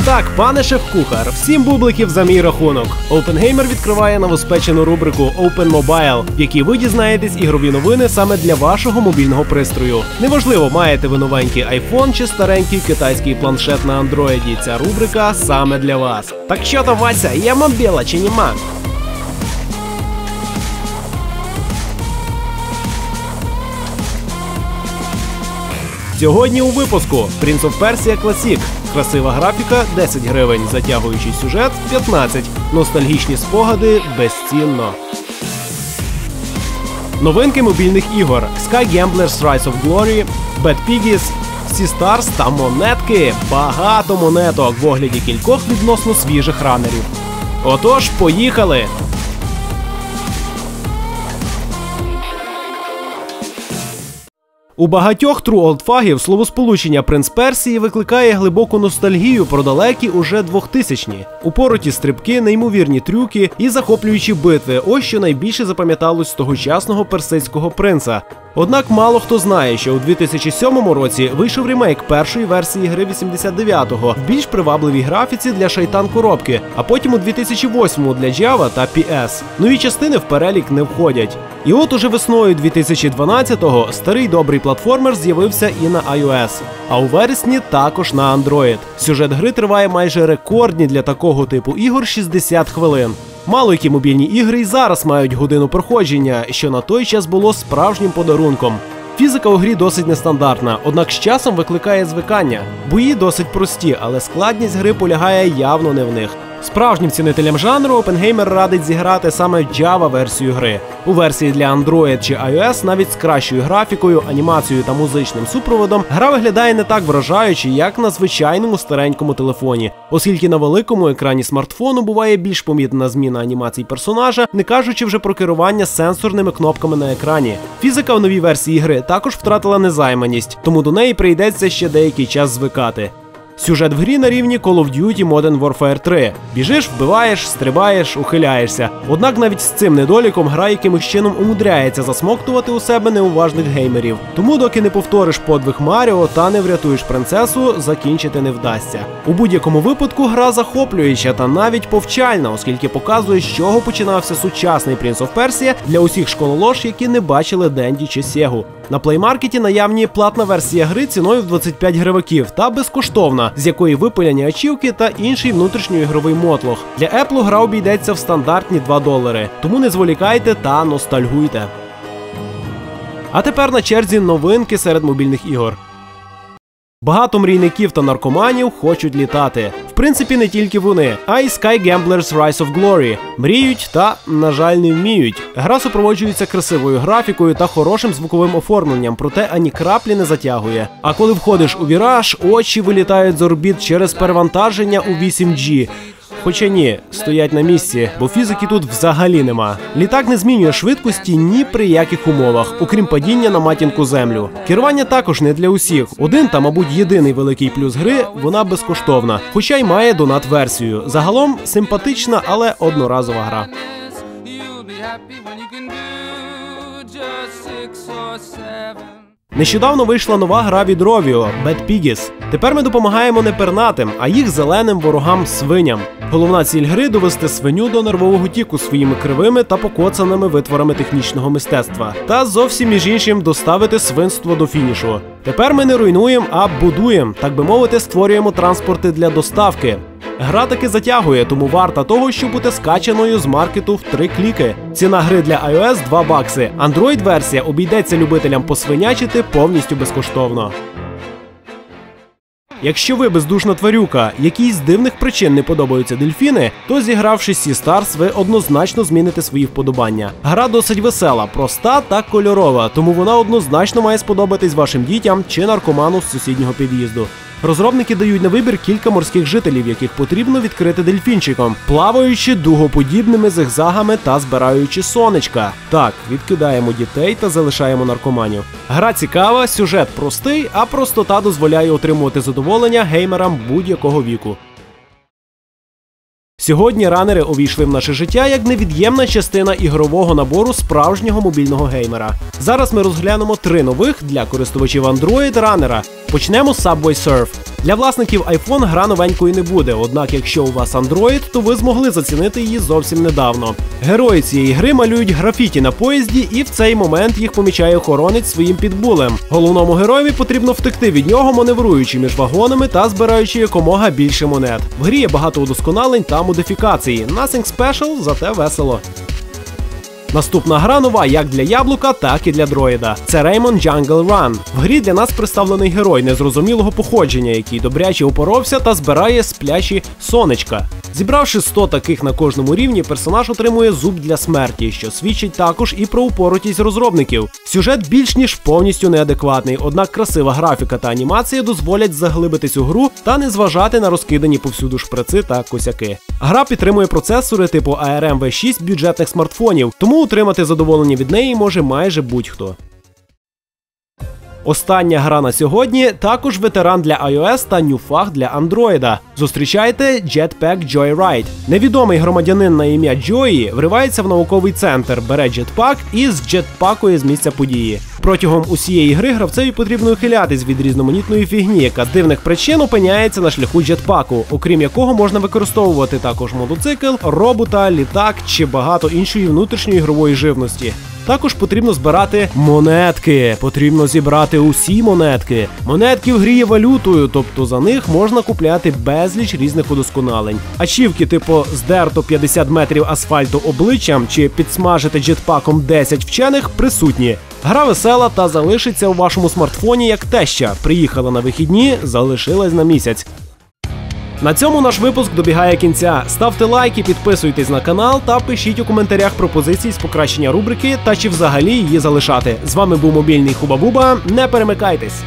так, пане шеф-кухар, всім бубликів за мій рахунок. OpenGamer відкриває новоспечену рубрику Open Mobile, в якій ви дізнаєтесь ігрові новини саме для вашого мобільного пристрою. Неважливо, маєте ви новенький iPhone чи старенький китайський планшет на андроїді. Ця рубрика саме для вас. Так що то, Вася, є мобіла чи нема? Сьогодні у випуску Prince of Persia Classic. Красива графіка 10 гривень, затягуючий сюжет 15. Ностальгічні спогади безцінно. Новинки мобільних ігор: Sky Gamblers Rise of Glory, Bad Piggies, Sea Stars та монетки. Багато монеток в огляді кількох відносно свіжих ранерів. Отож, поїхали! У багатьох True Old фагів словосполучення принц Персії викликає глибоку ностальгію про далекі уже 2000-ні. Упороті стрибки, неймовірні трюки і захоплюючі битви. Ось що найбільше запам'яталось з тогочасного персидського принца. Однак мало хто знає, що у 2007 році вийшов ремейк першої версії гри 89-го в більш привабливій графіці для шайтан коробки, а потім у 2008 для Java та PS. Нові частини в перелік не входять. І от уже весною 2012-го старий добрий платформер з'явився і на iOS, а у вересні також на Android. Сюжет гри триває майже рекордні для такого типу ігор 60 хвилин. Мало які мобільні ігри і зараз мають годину проходження, що на той час було справжнім подарунком. Фізика у грі досить нестандартна, однак з часом викликає звикання. Бої досить прості, але складність гри полягає явно не в них. Справжнім цінителям жанру OpenGamer радить зіграти саме Java версію гри. У версії для Android чи iOS навіть з кращою графікою, анімацією та музичним супроводом гра виглядає не так вражаюче, як на звичайному старенькому телефоні, оскільки на великому екрані смартфону буває більш помітна зміна анімацій персонажа, не кажучи вже про керування сенсорними кнопками на екрані. Фізика в новій версії гри також втратила незайманість, тому до неї прийдеться ще деякий час звикати. Сюжет в грі на рівні Call of Duty Modern Warfare 3. Біжиш, вбиваєш, стрибаєш, ухиляєшся. Однак навіть з цим недоліком гра якимось чином умудряється засмоктувати у себе неуважних геймерів. Тому, доки не повториш подвиг Маріо та не врятуєш принцесу, закінчити не вдасться. У будь-якому випадку гра захоплююча та навіть повчальна, оскільки показує, з чого починався сучасний Prince of Persia для усіх школолож, які не бачили Денді чи Сєгу. На плеймаркеті наявні платна версія гри ціною в 25 гриваків та безкоштовна, з якої випиляні ачівки та інший внутрішньоігровий мотлох. Для Apple гра обійдеться в стандартні 2 долари. Тому не зволікайте та ностальгуйте. А тепер на черзі новинки серед мобільних ігор. Багато мрійників та наркоманів хочуть літати. Принципі, не тільки вони, а й Sky Gamblers Rise of Glory. Мріють та, на жаль, не вміють. Гра супроводжується красивою графікою та хорошим звуковим оформленням, проте ані краплі не затягує. А коли входиш у віраж, очі вилітають з орбіт через перевантаження у 8G. Хоча ні, стоять на місці, бо фізики тут взагалі нема. Літак не змінює швидкості ні при яких умовах, окрім падіння на матінку землю. Керування також не для усіх. Один та, мабуть, єдиний великий плюс гри вона безкоштовна, хоча й має донат-версію. Загалом симпатична, але одноразова гра. Six or seven. Нещодавно вийшла нова гра від Rovio Bad Piggies. Тепер ми допомагаємо не пернатим, а їх зеленим ворогам свиням. Головна ціль гри довести свиню до нервового тіку своїми кривими та покоцаними витворами технічного мистецтва. Та зовсім між іншим доставити свинство до фінішу. Тепер ми не руйнуємо, а будуємо, так би мовити, створюємо транспорти для доставки. Гра таки затягує, тому варта того, щоб бути скачаною з маркету в три кліки. Ціна гри для iOS 2 бакси. Android версія обійдеться любителям посвинячити повністю безкоштовно. Якщо ви бездушна тварюка, якій з дивних причин не подобаються дельфіни, то зігравши Sea Stars, ви однозначно зміните свої вподобання. Гра досить весела, проста та кольорова, тому вона однозначно має сподобатись вашим дітям чи наркоману з сусіднього під'їзду. Розробники дають на вибір кілька морських жителів, яких потрібно відкрити дельфінчиком, плаваючи дугоподібними зигзагами та збираючи сонечка. Так, відкидаємо дітей та залишаємо наркоманів. Гра цікава, сюжет простий, а простота дозволяє отримувати задоволення геймерам будь-якого віку. Сьогодні ранери увійшли в наше життя як невід'ємна частина ігрового набору справжнього мобільного геймера. Зараз ми розглянемо три нових для користувачів Android ранера. Почнемо з Subway Surf. Для власників iPhone гра новенькою не буде. Однак, якщо у вас Android, то ви змогли зацінити її зовсім недавно. Герої цієї гри малюють графіті на поїзді, і в цей момент їх помічає охоронець своїм підбулем. Головному героєві потрібно втекти від нього, маневруючи між вагонами та збираючи якомога більше монет. В грі є багато удосконалень та модифікацій. Nothing special, зате весело. Наступна гра нова як для яблука, так і для дроїда. Це Raymond Jungle Run. В грі для нас представлений герой незрозумілого походження, який добряче упоровся та збирає сплячі сонечка. Зібравши 100 таких на кожному рівні, персонаж отримує зуб для смерті, що свідчить також і про упоротість розробників. Сюжет більш ніж повністю неадекватний, однак красива графіка та анімація дозволять заглибитись у гру та не зважати на розкидані повсюду шприци та косяки. Гра підтримує процесори типу ARM V6 бюджетних смартфонів, тому отримати задоволення від неї може майже будь-хто. Остання гра на сьогодні також ветеран для iOS та нюфаг для Android. Зустрічайте Jetpack Joyride. Невідомий громадянин на ім'я Джої вривається в науковий центр, бере джетпак і з джетпакує з місця події. Протягом усієї гри гравцеві потрібно ухилятись від різноманітної фігні, яка дивних причин опиняється на шляху джетпаку, окрім якого можна використовувати також мотоцикл, робота, літак чи багато іншої внутрішньої ігрової живності. Також потрібно збирати монетки. Потрібно зібрати усі монетки. Монетки в грі є валютою, тобто за них можна купляти безліч різних удосконалень. Ачівки, типу здерто 50 метрів асфальту обличчям чи підсмажити джетпаком 10 вчених, присутні. Гра весела та залишиться у вашому смартфоні як теща. Приїхала на вихідні, залишилась на місяць. На цьому наш випуск добігає кінця. Ставте лайки, підписуйтесь на канал та пишіть у коментарях пропозиції з покращення рубрики та чи взагалі її залишати. З вами був мобільний Хубабуба. Не перемикайтесь.